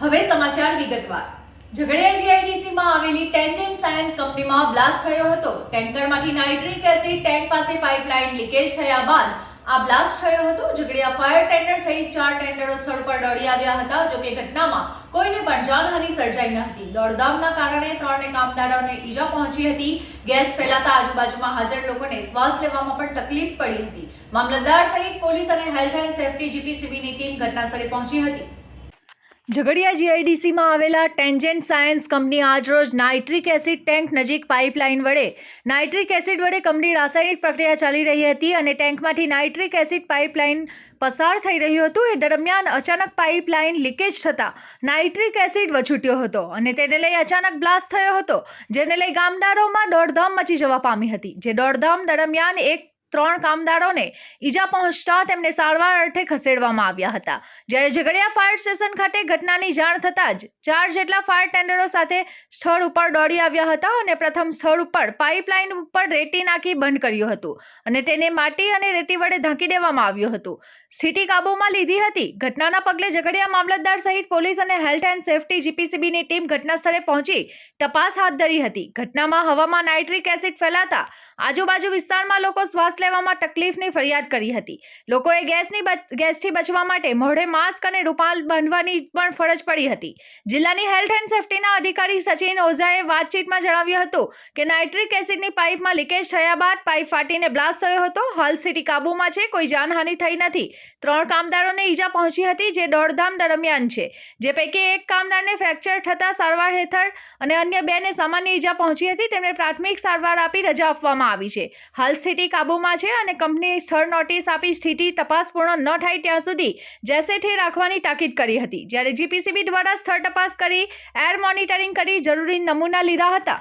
હવે સમાચાર વિગતવાર. ઝઘડિયા જીઆઈડીસીમાં આવેલી ટેન્જન સાયન્સ કંપનીમાં બ્લાસ્ટ થયો હતો. ટેન્કરમાંથી નાઇટ્રિક એસિડ ટેન્ક પાસે પાઇપલાઇન લીકેજ થયા બાદ આ બ્લાસ્ટ થયો હતો. ઝઘડિયા ફાયર ટેન્ડર સહિત ચાર ટેન્ડરો સ્થળ પર દોડી આવ્યા હતા. જોકે ઘટનામાં કોઈને પણ જાનહાનિ સર્જાઈ ન હતી. દોડધામના કારણે ત્રણે કામદારોને ઈજા પહોંચી હતી. ગેસ ફેલાતા આજુબાજુમાં હાજર લોકોને શ્વાસ લેવામાં પણ તકલીફ પડી હતી. મામલતદાર સહિત પોલીસ અને હેલ્થ એન્ડ સેફટી જીપીસીબીની ટીમ ઘટનાસ્થળે પહોંચી હતી. ઝઘડિયા જીઆઈડીસીમાં આવેલા ટેન્જેન્ટ સાયન્સ કંપની આજરોજ નાઇટ્રિક એસિડ ટેન્ક નજીક પાઇપલાઇન વડે. નાઇટ્રિક એસિડ વડે કંપની રાસાયણિક પ્રક્રિયા ચાલી રહી હતી અને ટેન્કમાંથી નાઇટ્રિક એસિડ પાઇપલાઇન પસાર થઈ રહ્યું હતું. એ દરમિયાન અચાનક પાઇપલાઇન લીકેજ થતાં નાઇટ્રિક એસિડ વછૂટ્યો હતો અને તેને લઈ અચાનક બ્લાસ્ટ થયો હતો, જેને લઈ ગામદારોમાં દોડધામ મચી જવા પામી હતી. જે દોડધામ દરમિયાન એક ત્રણ કામદારોને ઈજા પહોંચતા તેમને સારવાર અર્થે ખસેડવામાં આવ્યા હતા. જ્યારે ઝઘડિયા ફાયર સ્ટેશન ખાતે ઘટનાની જાણ થતાં જ ચાર જેટલા ફાયર ટેન્ડરો સાથે સ્થળ ઉપર દોડી આવ્યા હતા અને પ્રથમ સ્થળ ઉપર પાઇપલાઇન ઉપર રેતી નાખી બંધ કર્યું હતું અને તેને માટી અને રેતી વડે ઢાંકી દેવામાં આવ્યું હતું. સ્થિતિ કાબૂમાં લીધી હતી. ઘટનાના પગલે ઝઘડિયા મામલતદાર સહિત પોલીસ અને હેલ્થ એન્ડ સેફટી જીપીસીબીની ટીમ ઘટનાસ્થળે પહોંચી તપાસ હાથ ધરી હતી. ઘટનામાં હવામાં નાઇટ્રિક એસિડ ફેલાતા આજુબાજુ વિસ્તારમાં લોકો શ્વાસ લેવામાં તકલીફની ફરિયાદ કરી હતી. લોકોએ ગેસની ગેસથી બચવા માટે મોઢે માસ્ક અને રૂપાલ બાંધવાની પણ ફરજ પડી હતી. જિલ્લાની હેલ્થ એન્ડ સેફટીના અધિકારી સચિન ઓઝાએ વાતચીતમાં જણાવ્યું હતું કે નાઇટ્રિક એસિડની પાઇપમાં લીકેજ થયા બાદ પાઇપ ફાટીને બ્લાસ્ટ થયો હતો. હાલ સ્થિતિ કાબૂમાં છે, કોઈ જાનહાનિ થઈ નથી. ત્રણ કામદારોને ઈજા પહોંચી હતી, જે દોડધામ દરમિયાન છે. જે પૈકી એક કામદારને ફ્રેક્ચર થતા સારવાર હેઠળ અને અન્ય બેને સામાન્ય ઈજા પહોંચી હતી, તેમને પ્રાથમિક સારવાર આપી રજા આપવામાં આવી છે. હાલ સ્થિતિ કાબૂમાં છે અને કંપનીએ સ્થળ નોટિસ આપી સ્થિતિ તપાસ પૂર્ણ ન થાય ત્યાં સુધી જેસેઠે રાખવાની તાકીદ કરી હતી. જ્યારે જીપીસીબી દ્વારા સ્થળ તપાસ કરી, એર મોનિટરિંગ કરી જરૂરી નમૂના લીધા હતા.